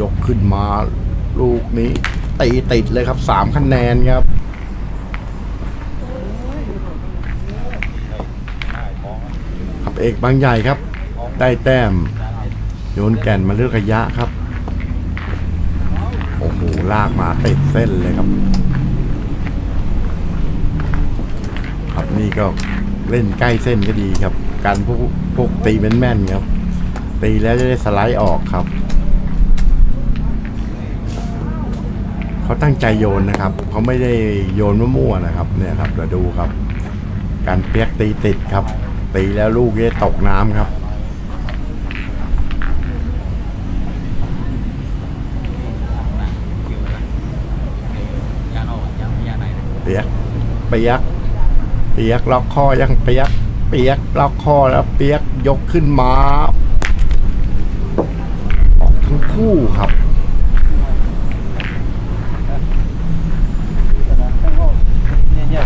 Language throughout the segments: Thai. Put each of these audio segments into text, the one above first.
ยกขึ้นมาลูกนี้ตีติดเลยครับสามคะแนนครับครับเอกบางใหญ่ครับ ได้แต้ม โยนแก่นมาเลือกระยะครับ โอ้โห ลากมาติดเส้นเลยครับ ครับนี่ก็เล่นใกล้เส้นก็ดีครับ การพวกพวกตีแม่นๆครับ ตีแล้วจะได้สไลด์ออกครับ เขาตั้งใจโยนนะครับ เขาไม่ได้โยนมั่วๆนะครับ เนี่ยครับเราดูครับ การเปียกตีติดครับ ตีแล้วลูกจะตกน้ำครับเปียกเปียกเปียกล็อกคอยังเปียก เปียกล็อกคอแล้วเปียกยกขึ้นมาออกทั้งคู่ครับ เนี่ยเนี่ย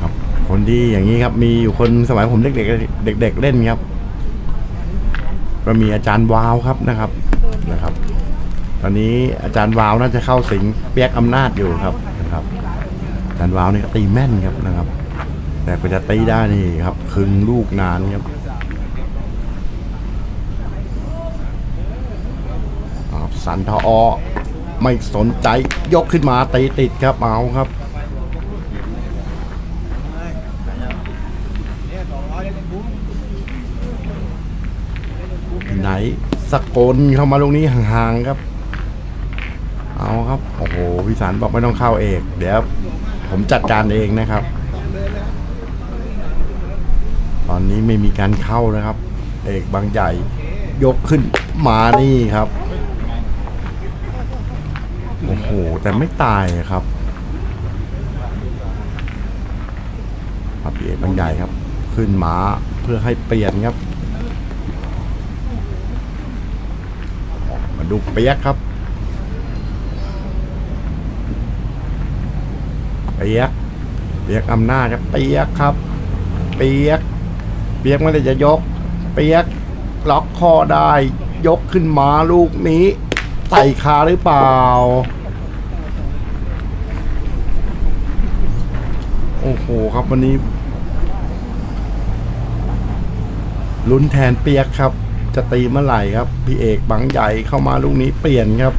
ครับ คน ดีอย่างนี้ครับมีอยู่คนสมัยผมเด็กๆเด็ก ๆ เล่นครับ ก็มีอาจารย์วาวครับนะครับนะครับ ตอนนี้อาจารย์วาวน่าจะเข้าสิงเปียกอำนาจอยู่ครับนะครับอาจารย์วาวนี่ก็ตีแม่นครับนะครับ แต่ก็จะตีได้นี่ครับคึงลูกนานครับครับสันทออไม่สนใจยกขึ้นมาตีติดครับเอาครับ ไหนสกลเข้ามาตรงนี้ห่างๆครับ เอาครับ โอ้โหพี่สารบอกไม่ต้องเข้าเอก เดี๋ยวผมจัดการเองนะครับ ตอนนี้ไม่มีการเข้านะครับ เอกบางใหญ่ยกขึ้นมานี่ครับ โอ้โห แต่ไม่ตายครับครับพี่เอกบางใหญ่ครับ ขึ้นมาเพื่อให้เปลี่ยนครับ มาดูเปียกครับเปียกเปียกอำนาจครับเปียกครับ เปียก เปียกไม่ได้จะยก เปียกล็อกคอได้ ยกขึ้นมาลูกนี้ไต่คาหรือเปล่า โอ้โหครับวันนี้ลุ้นแทนเปียกครับ จะตีเมื่อไหร่ครับ พี่เอกบังใหญ่เข้ามาลูกนี้เปลี่ยนครับ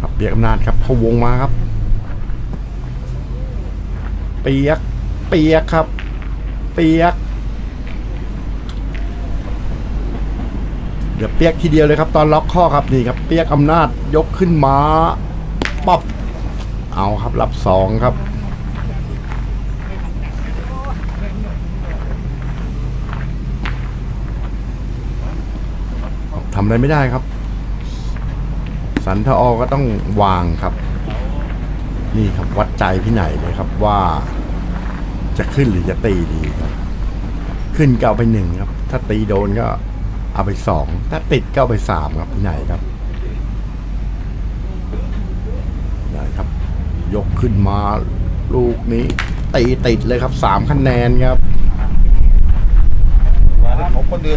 ครับ เปียกอำนาจครับเขาวงมาครับ เปียก เปียกครับ เปียก เดี๋ยวเปียกทีเดียวเลยครับ ตอนล็อกข้อครับนี่ครับ เปียกอำนาจยกขึ้นมาป๊อบเอาครับรับสองครับำอะไรไม่ได้ครับ สันทออก็ต้องวางครับ นี่ครับวัดใจพี่ไหนเลยครับว่า จะขึ้นหรือจะตีดีครับ ขึ้นก็เอาไปหนึ่งครับ ถ้าตีโดนก็เอาไปสองถ้าติดก็เอาไปสามครับพี่ไหนครับได้ครับ ยกขึ้นมาลูกนี้ตีติดเลยครับสามคะแนนครับ ของคนอื่น